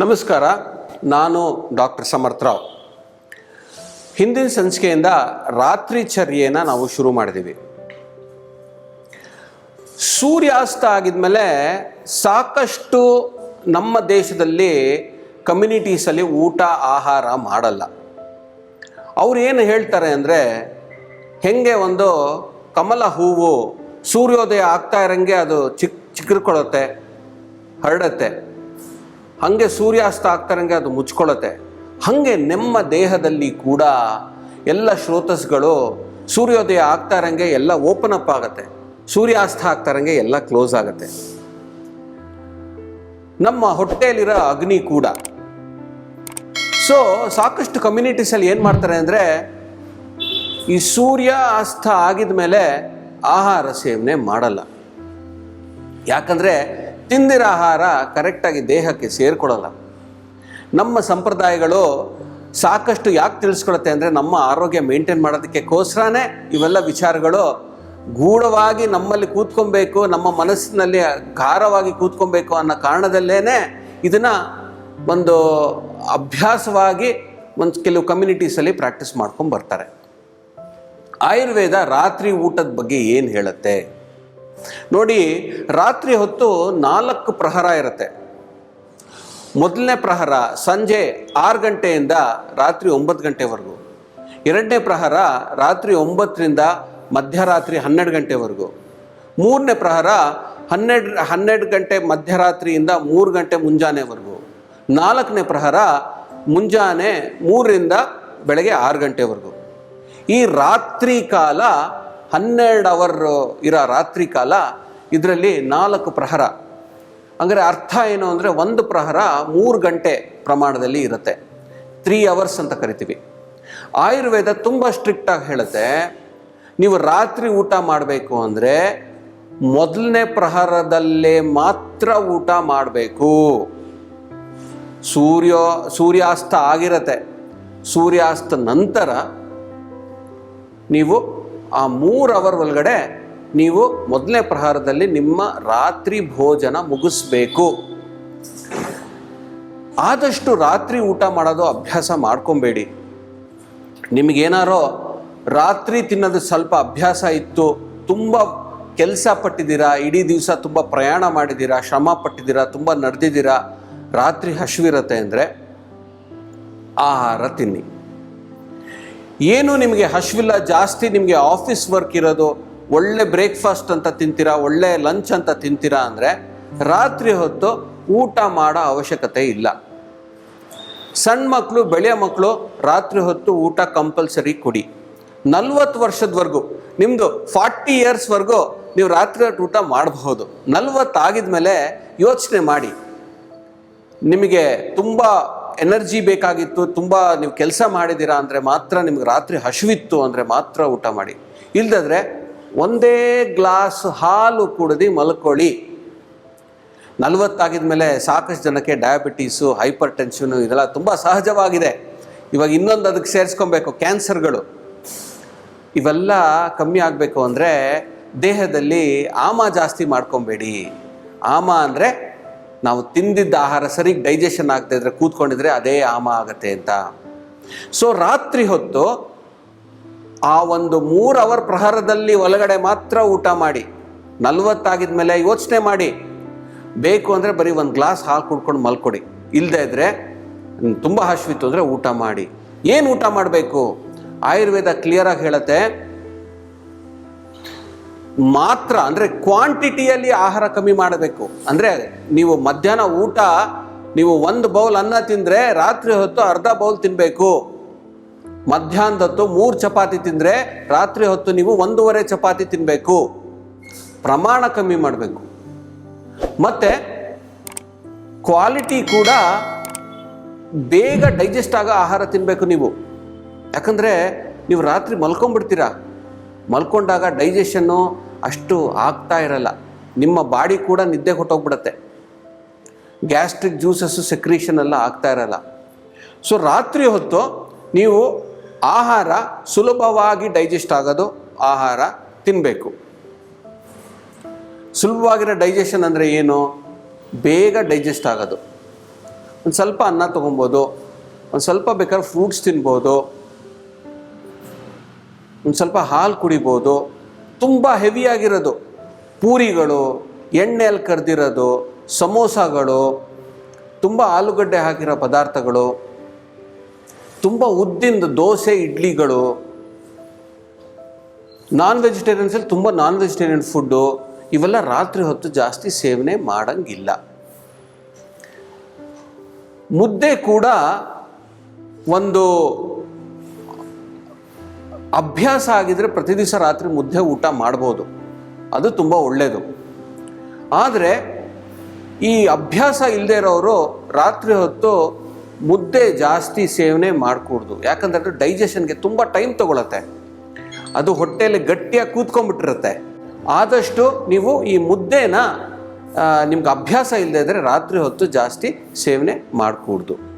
ನಮಸ್ಕಾರ, ನಾನು ಡಾಕ್ಟರ್ ಸಮರ್ಥರಾವ್ ಹಿಂದಿನ ಸಂಚಿಕೆಯಿಂದ ರಾತ್ರಿ ಚರ್ಯೆಯನ್ನ ನಾವು ಶುರು ಮಾಡಿದ್ದೀವಿ ಸೂರ್ಯಾಸ್ತ ಆಗಿದ್ಮೇಲೆ ಸಾಕಷ್ಟು ನಮ್ಮ ದೇಶದಲ್ಲಿ ಕಮ್ಯುನಿಟೀಸಲ್ಲಿ ಊಟ, ಆಹಾರ ಮಾಡಲ್ಲ. ಅವ್ರು ಏನು ಹೇಳ್ತಾರೆ ಅಂದರೆ, ಹೆಂಗೆ ಒಂದು ಕಮಲ ಹೂವು ಸೂರ್ಯೋದಯ ಆಗ್ತಾ ಇರಂಗೆ ಅದು ಚಿಕ್ಕ ಚಿಕ್ಕರ್ಕೊಳ್ಳುತ್ತೆ ಹರಡತ್ತೆ. ಹಾಗೆ ಸೂರ್ಯಾಸ್ತ ಆಗ್ತಾರಂಗೆ ಅದು ಮುಚ್ಕೊಳ್ಳುತ್ತೆ. ಹಾಗೆ ನಿಮ್ಮ ದೇಹದಲ್ಲಿ ಕೂಡ ಎಲ್ಲ ಶ್ರೋತಸ್ಗಳು ಸೂರ್ಯೋದಯ ಆಗ್ತಾರಂಗೆ ಎಲ್ಲ ಓಪನ್ ಅಪ್ ಆಗುತ್ತೆ. ಸೂರ್ಯಾಸ್ತ ಆಗ್ತಾರಂಗೆ ಎಲ್ಲ ಕ್ಲೋಸ್ ಆಗುತ್ತೆ. ನಮ್ಮ ಹೊಟ್ಟೆಯಲ್ಲಿರೋ ಅಗ್ನಿ ಕೂಡ. ಸೊ, ಸಾಕಷ್ಟು ಕಮ್ಯುನಿಟೀಸಲ್ಲಿ ಏನು ಮಾಡ್ತಾರೆ ಅಂದರೆ, ಈ ಸೂರ್ಯ ಅಸ್ತ ಆಗಿದ ಮೇಲೆ ಆಹಾರ ಸೇವನೆ ಮಾಡಲ್ಲ. ಯಾಕಂದರೆ ತಿಂದಿರೋ ಆಹಾರ ಕರೆಕ್ಟಾಗಿ ದೇಹಕ್ಕೆ ಸೇರಿಕೊಡಲ್ಲ ನಮ್ಮ ಸಂಪ್ರದಾಯಗಳು ಸಾಕಷ್ಟು ಯಾಕೆ ತಿಳಿಸ್ಕೊಳುತ್ತೆ ಅಂದರೆ ನಮ್ಮ ಆರೋಗ್ಯ ಮೇಂಟೈನ್ ಮಾಡೋದಕ್ಕೋಸ್ಕರನೇ ಇವೆಲ್ಲ ವಿಚಾರಗಳು ಗೂಢವಾಗಿ ನಮ್ಮಲ್ಲಿ ಕೂತ್ಕೊಬೇಕು, ನಮ್ಮ ಮನಸ್ಸಿನಲ್ಲಿ ಗಾರವಾಗಿ ಕೂತ್ಕೊಬೇಕು ಅನ್ನೋ ಕಾರಣದಲ್ಲೇ ಇದನ್ನು ಒಂದು ಅಭ್ಯಾಸವಾಗಿ ಒಂದು ಕೆಲವು ಕಮ್ಯುನಿಟೀಸಲ್ಲಿ ಪ್ರಾಕ್ಟೀಸ್ ಮಾಡ್ಕೊಂಡು ಬರ್ತಾರೆ. ಆಯುರ್ವೇದ ರಾತ್ರಿ ಊಟದ ಬಗ್ಗೆ ಏನು ಹೇಳುತ್ತೆ? ನೋಡಿ, ರಾತ್ರಿ ಹೊತ್ತು ನಾಲ್ಕು ಪ್ರಹರ ಇರುತ್ತೆ. ಮೊದಲನೇ ಪ್ರಹರ ಸಂಜೆ ಆರು ಗಂಟೆಯಿಂದ ರಾತ್ರಿ ಒಂಬತ್ತು ಗಂಟೆವರೆಗೂ. ಎರಡನೇ ಪ್ರಹರ ರಾತ್ರಿ ಒಂಬತ್ತರಿಂದ ಮಧ್ಯರಾತ್ರಿ ಹನ್ನೆರಡು ಗಂಟೆವರೆಗೂ. ಮೂರನೇ ಪ್ರಹರ ಹನ್ನೆರಡು ಹನ್ನೆರಡು ಗಂಟೆ ಮಧ್ಯರಾತ್ರಿಯಿಂದ ಮೂರು ಗಂಟೆ ಮುಂಜಾನೆವರೆಗೂ. ನಾಲ್ಕನೇ ಪ್ರಹರ ಮುಂಜಾನೆ ಮೂರರಿಂದ ಬೆಳಗ್ಗೆ ಆರು ಗಂಟೆವರೆಗೂ. ಈ ರಾತ್ರಿ ಕಾಲ ಹನ್ನೆರಡು ಅವರ್ ಇರೋ ರಾತ್ರಿ ಕಾಲ ಇದರಲ್ಲಿ ನಾಲ್ಕು ಪ್ರಹರ. ಅಂದರೆ ಅರ್ಥ ಏನು ಅಂದರೆ ಒಂದು ಪ್ರಹರ ಮೂರು ಗಂಟೆ ಪ್ರಮಾಣದಲ್ಲಿ ಇರುತ್ತೆ. ತ್ರೀ ಅವರ್ಸ್ ಅಂತ ಕರಿತೀವಿ. ಆಯುರ್ವೇದ ತುಂಬ ಸ್ಟ್ರಿಕ್ಟಾಗಿ ಹೇಳುತ್ತೆ, ನೀವು ರಾತ್ರಿ ಊಟ ಮಾಡಬೇಕು ಅಂದರೆ ಮೊದಲನೇ ಪ್ರಹರದಲ್ಲೇ ಮಾತ್ರ ಊಟ ಮಾಡಬೇಕು. ಸೂರ್ಯ, ಸೂರ್ಯಾಸ್ತ ಆಗಿರತ್ತೆ. ಸೂರ್ಯಾಸ್ತ ನಂತರ ನೀವು ಆ ಮೂರು ಅವರ್ ಒಳಗಡೆ ನೀವು ಮೊದಲನೇ ಪ್ರಹಾರದಲ್ಲಿ ನಿಮ್ಮ ರಾತ್ರಿ ಭೋಜನ ಮುಗಿಸ್ಬೇಕು. ಆದಷ್ಟು ರಾತ್ರಿ ಊಟ ಮಾಡೋದು ಅಭ್ಯಾಸ ಮಾಡ್ಕೊಬೇಡಿ. ನಿಮಗೇನಾರೋ ರಾತ್ರಿ ತಿನ್ನೋದು ಸ್ವಲ್ಪ ಅಭ್ಯಾಸ ಇತ್ತು, ತುಂಬ ಕೆಲಸ ಪಟ್ಟಿದ್ದೀರಾ, ಇಡೀ ದಿವಸ ತುಂಬ ಪ್ರಯಾಣ ಮಾಡಿದ್ದೀರಾ, ಶ್ರಮ ಪಟ್ಟಿದ್ದೀರಾ, ತುಂಬ ನಡೆದಿದ್ದೀರಾ, ರಾತ್ರಿ ಹಸಿವಿರತ್ತೆ ಅಂದರೆ ಆಹಾರ ತಿನ್ನಿ. ಏನು ನಿಮಗೆ ಹಶ್ವಿಲ್ಲ, ಜಾಸ್ತಿ ನಿಮಗೆ ಆಫೀಸ್ ವರ್ಕ್ ಇರೋದು, ಒಳ್ಳೆ ಬ್ರೇಕ್ಫಾಸ್ಟ್ ಅಂತ ತಿಂತೀರಾ, ಒಳ್ಳೆ ಲಂಚ್ ಅಂತ ತಿಂತೀರಾ ಅಂದರೆ ರಾತ್ರಿ ಹೊತ್ತು ಊಟ ಮಾಡೋ ಅವಶ್ಯಕತೆ ಇಲ್ಲ. ಸಣ್ಣ ಮಕ್ಕಳು ಬೆಳೆಯ ಮಕ್ಕಳು ರಾತ್ರಿ ಹೊತ್ತು ಊಟ ಕಂಪಲ್ಸರಿ ಕೊಡಿ. ನಲ್ವತ್ತು ವರ್ಷದವರೆಗೂ ನಿಮ್ಮದು ಫಾರ್ಟಿ ಇಯರ್ಸ್ವರೆಗೂ ನೀವು ರಾತ್ರಿ ಹೊತ್ತು ಊಟ ಮಾಡಬಹುದು. ನಲ್ವತ್ತಾಗಿದ ಮೇಲೆ ಯೋಚನೆ ಮಾಡಿ. ನಿಮಗೆ ತುಂಬ ಎನರ್ಜಿ ಬೇಕಾಗಿತ್ತು, ತುಂಬ ನೀವು ಕೆಲಸ ಮಾಡಿದ್ದೀರಾ ಅಂದರೆ ಮಾತ್ರ ನಿಮ್ಗೆ ರಾತ್ರಿ ಹಸಿವಿತ್ತು ಅಂದರೆ ಮಾತ್ರ ಊಟ ಮಾಡಿ. ಇಲ್ಲದಾದ್ರೆ ಒಂದೇ ಗ್ಲಾಸ್ ಹಾಲು ಕುಡಿದು ಮಲ್ಕೊಳ್ಳಿ. ನಲ್ವತ್ತಾಗಿದ ಮೇಲೆ ಸಾಕಷ್ಟು ಜನಕ್ಕೆ ಡಯಾಬಿಟೀಸು ಹೈಪರ್ ಟೆನ್ಷನು ಇದೆಲ್ಲ ತುಂಬ ಸಹಜವಾಗಿದೆ. ಇವಾಗ ಇನ್ನೊಂದು ಅದಕ್ಕೆ ಸೇರಿಸ್ಕೊಬೇಕು ಕ್ಯಾನ್ಸರ್ಗಳು ಇವೆಲ್ಲ ಕಮ್ಮಿ ಆಗಬೇಕು ಅಂದರೆ ದೇಹದಲ್ಲಿ ಆಮ ಜಾಸ್ತಿ ಮಾಡ್ಕೊಬೇಡಿ. ಆಮ ಅಂದರೆ ನಾವು ತಿಂದಿದ್ದ ಆಹಾರ ಸರಿಗೆ ಡೈಜೆಷನ್ ಆಗದೆ ಇದ್ರೆ ಕೂತ್ಕೊಂಡಿದ್ರೆ ಅದೇ ಆಮ ಆಗತ್ತೆ ಅಂತ. ಸೊ ರಾತ್ರಿ ಹೊತ್ತು ಆ ಒಂದು ಮೂರು ಅವರ್ ಪ್ರಹಾರದಲ್ಲಿ ಒಳಗಡೆ ಮಾತ್ರ ಊಟ ಮಾಡಿ, ನಲ್ವತ್ತಾಗಿದ ಮೇಲೆ ಯೋಚನೆ ಮಾಡಿ. ಬೇಕು ಅಂದರೆ ಬರೀ ಒಂದು ಗ್ಲಾಸ್ ಹಾಲು ಕುಡ್ಕೊಂಡು ಮಲ್ಕೊಡಿ. ಇಲ್ಲದೇ ಇದ್ದರೆ ತುಂಬ ಹಶ್ವಿತ್ತು ಅಂದರೆ ಊಟ ಮಾಡಿ. ಏನು ಊಟ ಮಾಡಬೇಕು? ಆಯುರ್ವೇದ ಕ್ಲಿಯರಾಗಿ ಹೇಳುತ್ತೆ ಮಾತ್ರ, ಅಂದರೆ ಕ್ವಾಂಟಿಟಿಯಲ್ಲಿ ಆಹಾರ ಕಮ್ಮಿ ಮಾಡಬೇಕು. ಅಂದರೆ ನೀವು ಮಧ್ಯಾಹ್ನ ಊಟ, ನೀವು ಒಂದು ಬೌಲ್ ಅನ್ನ ತಿಂದರೆ ರಾತ್ರಿ ಹೊತ್ತು ಅರ್ಧ ಬೌಲ್ ತಿನ್ನಬೇಕು ಮಧ್ಯಾಹ್ನದ ಹೊತ್ತು ಮೂರು ಚಪಾತಿ ತಿಂದರೆ ರಾತ್ರಿ ಹೊತ್ತು ನೀವು ಒಂದೂವರೆ ಚಪಾತಿ ತಿನ್ನಬೇಕು ಪ್ರಮಾಣ ಕಮ್ಮಿ ಮಾಡಬೇಕು. ಮತ್ತು ಕ್ವಾಲಿಟಿ ಕೂಡ ಬೇಗ ಡೈಜೆಸ್ಟ್ ಆಗೋ ಆಹಾರ ತಿನ್ನಬೇಕು ನೀವು. ಯಾಕಂದರೆ ನೀವು ರಾತ್ರಿ ಮಲ್ಕೊಂಡ್ಬಿಡ್ತೀರಾ? ಮಲ್ಕೊಂಡಾಗ ಡೈಜೆಷನ್ನು ಅಷ್ಟು ಆಗ್ತಾ ಇರಲ್ಲ. ನಿಮ್ಮ ಬಾಡಿ ಕೂಡ ನಿದ್ದೆ ಹೊಟ್ಟೋಗ್ಬಿಡತ್ತೆ ಗ್ಯಾಸ್ಟ್ರಿಕ್ ಜ್ಯೂಸಸ್ಸು ಸೆಕ್ರೀಷನ್ ಎಲ್ಲ ಆಗ್ತಾ ಇರಲ್ಲ. ಸೊ ರಾತ್ರಿ ಹೊತ್ತು ನೀವು ಆಹಾರ ಸುಲಭವಾಗಿ ಡೈಜೆಸ್ಟ್ ಆಗೋದು, ಆಹಾರ ತಿನ್ನಬೇಕು ಸುಲಭವಾಗಿರೋ ಡೈಜೆಷನ್ ಅಂದರೆ ಏನು? ಬೇಗ ಡೈಜೆಸ್ಟ್ ಆಗೋದು. ಒಂದು ಸ್ವಲ್ಪ ಅನ್ನ ತೊಗೊಬೋದು, ಒಂದು ಸ್ವಲ್ಪ ಬೇಕಾದ್ರೆ ಫ್ರೂಟ್ಸ್ ತಿನ್ಬೋದು, ಒಂದು ಸ್ವಲ್ಪ ಹಾಲು ಕುಡಿಬೋದು ತುಂಬ ಹೆವಿಯಾಗಿರೋದು ಪೂರಿಗಳು ಎಣ್ಣೆಯಲ್ಲಿ ಕರೆದಿರೋದು, ಸಮೋಸಾಗಳು, ತುಂಬ ಆಲೂಗಡ್ಡೆ ಹಾಕಿರೋ ಪದಾರ್ಥಗಳು, ತುಂಬ ಉದ್ದಿಂದ ದೋಸೆ, ಇಡ್ಲಿಗಳು ನಾನ್ ವೆಜಿಟೇರಿಯನ್ಸಲ್ಲಿ ತುಂಬ ನಾನ್ ವೆಜಿಟೇರಿಯನ್ ಫುಡ್ಡು ಇವೆಲ್ಲ ರಾತ್ರಿ ಹೊತ್ತು ಜಾಸ್ತಿ ಸೇವನೆ ಮಾಡಂಗಿಲ್ಲ. ಮುದ್ದೆ ಕೂಡ ಒಂದು ಅಭ್ಯಾಸ ಆಗಿದ್ರೆ ಪ್ರತಿ ದಿವಸ ರಾತ್ರಿ ಮುದ್ದೆ ಊಟ ಮಾಡ್ಬೋದು. ಅದು ತುಂಬ ಒಳ್ಳೆಯದು ಆದರೆ ಈ ಅಭ್ಯಾಸ ಇಲ್ಲದೆ ಇರೋರು ರಾತ್ರಿ ಹೊತ್ತು ಮುದ್ದೆ ಜಾಸ್ತಿ ಸೇವನೆ ಮಾಡಕೂಡ್ದು. ಯಾಕಂದ್ರೆ ಅದು ಡೈಜೆಷನ್ಗೆ ತುಂಬ ಟೈಮ್ ತಗೊಳತ್ತೆ. ಅದು ಹೊಟ್ಟೆಯಲ್ಲಿ ಗಟ್ಟಿಯಾಗಿ ಕೂತ್ಕೊಂಡ್ಬಿಟ್ಟಿರುತ್ತೆ. ಆದಷ್ಟು ನೀವು ಈ ಮುದ್ದೆನ ನಿಮ್ಗೆ ಅಭ್ಯಾಸ ಇಲ್ಲದೆ ಇದ್ದರೆ ರಾತ್ರಿ ಹೊತ್ತು ಜಾಸ್ತಿ ಸೇವನೆ ಮಾಡಕೂಡ್ದು.